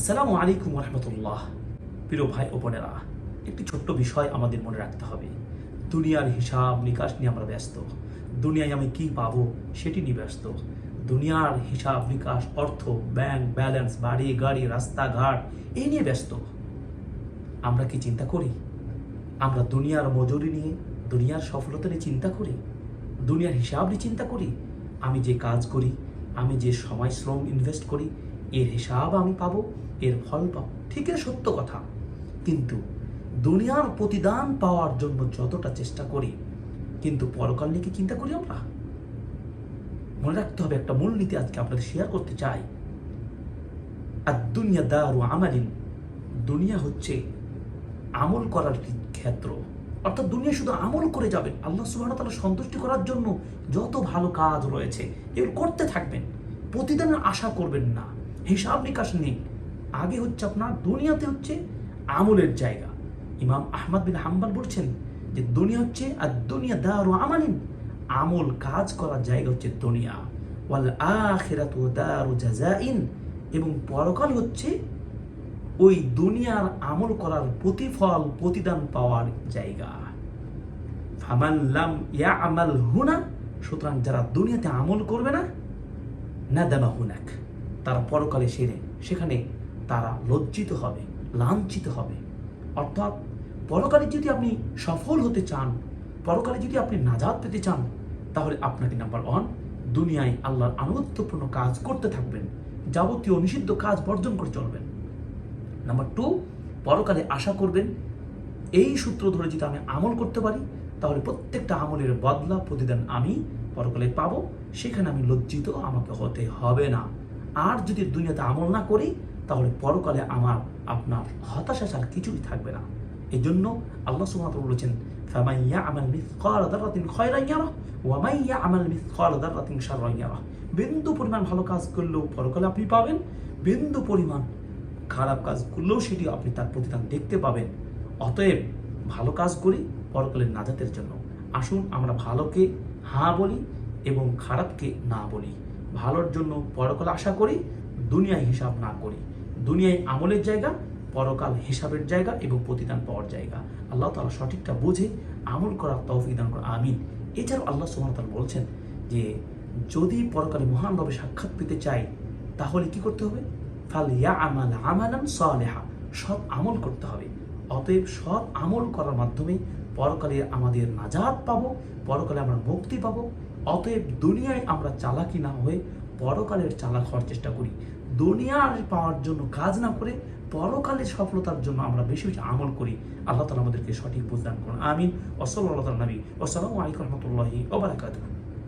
আসসালামু আলাইকুম রহমতুল্লাহ প্রিয় ভাই ও বোনেরা, একটি ছোট্ট বিষয় আমাদের মনে রাখতে হবে। দুনিয়ার হিসাব নিকাশ নিয়ে আমরা ব্যস্ত। দুনিয়ায় আমি কি পাবো সেটি নিয়ে ব্যস্ত। দুনিয়ার হিসাব নিকাশ, অর্থ ব্যাংক ব্যালেন্স বাড়ি, গাড়ি, রাস্তাঘাট, এই নিয়ে ব্যস্ত। আমরা কি চিন্তা করি? আমরা দুনিয়ার মজুরি নিয়ে, দুনিয়ার সফলতা নিয়ে চিন্তা করি? দুনিয়ার হিসাব নিয়ে চিন্তা করি? আমি যে কাজ করি, আমি যে সময়, শ্রম ইনভেস্ট করি এর হিসাব আমি পাবো, এর ফল পাবো। ঠিক আছে সত্য কথা। কিন্তু দুনিয়ার প্রতিদান পাওয়ার জন্য যতটা চেষ্টা করি, কিন্তু পরকাল নিয়ে কি চিন্তা করি আমরা? মনে রাখতে হবে একটা মূলনীতি আজকে আপনাদের শেয়ার করতে চাই। আর দুনিয়া দারু আমালিন, দুনিয়া হচ্ছে আমল করার ক্ষেত্র? অর্থাৎ দুনিয়া শুধু আমল করে যাবেন, আল্লাহ সুবাহ তালা সন্তুষ্টি করার জন্য যত ভালো কাজ রয়েছে, এগুলো করতে থাকবেন। প্রতিদিনের আশা করবেন না। হিসাব নিকাশ নেই। আগে হচ্ছে আপনার দুনিয়াতে হচ্ছে আমলের জায়গা। ইমাম আহমদ বিন হাম্বাল বলছেন যে দুনিয়া হচ্ছে আর দুনিয়া দারু আমালিন। আমল কাজ করার জায়গা হচ্ছে দুনিয়া। ওয়াল আখিরাতু দারু জাযাইন। এবং পরকাল হচ্ছে ওই দুনিয়ার আমল করার প্রতিফল, প্রতিদান পাওয়ার জায়গা। ফামান লাম ইয়ামাল হুনা। সুতরাং যারা দুনিয়াতে আমল করবে না না, নাদামা হুনাক। তারা পরকালে সেরে, সেখানে তারা লজ্জিত হবে, লাঞ্ছিত হবে। অর্থাৎ পরকালে যদি আপনি সফল হতে চান, পরকালে যদি আপনি নাজাদ পেতে চান, তাহলে আপনাকে নাম্বার ওয়ান দুনিয়ায় আল্লাহর আনুগত্যপূর্ণ কাজ করতে থাকবেন, যাবতীয় নিষিদ্ধ কাজ বর্জন করে চলবেন। নাম্বার টু পরকালে আশা করবেন, এই সূত্র ধরে যদি আমি আমল করতে পারি, তাহলে প্রত্যেকটা আমলের বদলা প্রতিদান আমি পরকালে পাবো, সেখানে আমি লজ্জিত আমাকে হতে হবে না। আর যদি দুনিয়াতে আমল না করি, তাহলে পরকালে আমার, আপনার হতাশা ছাড়া কিছুই থাকবে না। এই জন্য আল্লাহ তাআলা বলেছেন ফামাইয়া আমাল মিসকাল দাররাতিন খায়রান ইয়ারা ওয়া মাইয়া আমাল মিসকাল দাররাতিন শাররান ইয়ারা। বিন্দু পরিমাণ ভালো কাজ করলেও পরকালে আপনি পাবেন, বিন্দু পরিমাণ খারাপ কাজ করলেও সেটি আপনি তার প্রতিদান দেখতে পাবেন। অতএব ভালো কাজ করি পরকালের নাজাতের জন্য। আসুন আমরা ভালোকে হ্যাঁ বলি এবং খারাপকে না বলি। ভালোর জন্য পরকাল আশা করি, দুনিয়ায় হিসাব না করি। দুনিয়ায় আমলের জায়গা, পরকাল হিসাবের জায়গা এবং প্রতিদান পাওয়ার জায়গা। আল্লাহ তালা সঠিকটা বুঝে আমল করার তৌফিক দান করা আমিন। এছাড়াও আল্লাহ ওয়া তাআলা বলছেন যে, যদি পরকালে মহানভাবে সাক্ষাৎ পেতে চাই, তাহলে কি করতে হবে? ফাল ইয়া আমাল আমালান সালেহা, সৎ আমল করতে হবে। অতএব সৎ আমল করার মাধ্যমে পরকালে আমাদের নাজাত পাবো, পরকালে আমরা মুক্তি পাবো। অতএব দুনিয়ায় আমরা চালাকি না হয়ে পরকালের চালাক হওয়ার চেষ্টা করি। দুনিয়ার পাওয়ার জন্য কাজ না করে পরকালের সফলতার জন্য আমরা বেশি বেশি আমল করি। আল্লাহ তালা আমাদেরকে সঠিক বুঝদান করুন। আমিন। ওসল আল্লাহ নবী। ওসালামু আলাইকুম রহমতুল্লাহি ওবরাকাতুহ